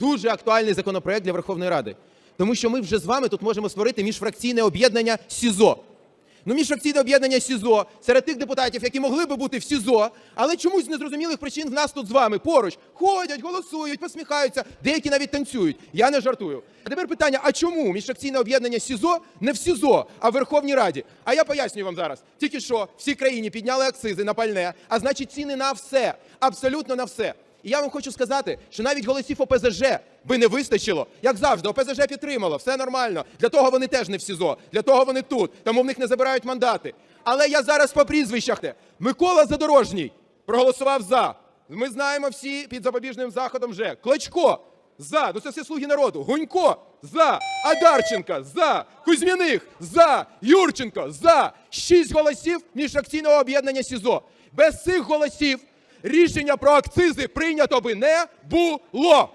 Дуже актуальний законопроект для Верховної Ради, тому що ми вже з вами тут можемо створити міжфракційне об'єднання СІЗО. Ну, міжфракційне об'єднання СІЗО серед тих депутатів, які могли би бути в СІЗО, але чомусь з незрозумілих причин в нас тут з вами поруч ходять, голосують, посміхаються, деякі навіть танцюють. Я не жартую. А тепер питання: а чому міжфракційне об'єднання СІЗО не в СІЗО, а в Верховній Раді? А я пояснюю вам зараз. Тільки що всій країні підняли акцизи на пальне, а значить ціни на все, абсолютно на все. І я вам хочу сказати, що навіть голосів ОПЗЖ би не вистачило. Як завжди, ОПЗЖ підтримало, все нормально. Для того вони теж не в СІЗО, для того вони тут, тому в них не забирають мандати. Але я зараз по прізвищах. Микола Задорожній проголосував за. Ми знаємо всі під запобіжним заходом вже. Клочко за. Ну це все слуги народу. Гунько за. Адарченка за. Кузьміних за. Юрченко за. Шість голосів міжфракційного об'єднання СІЗО. Без цих голосів рішення про акцизи прийнято би не було.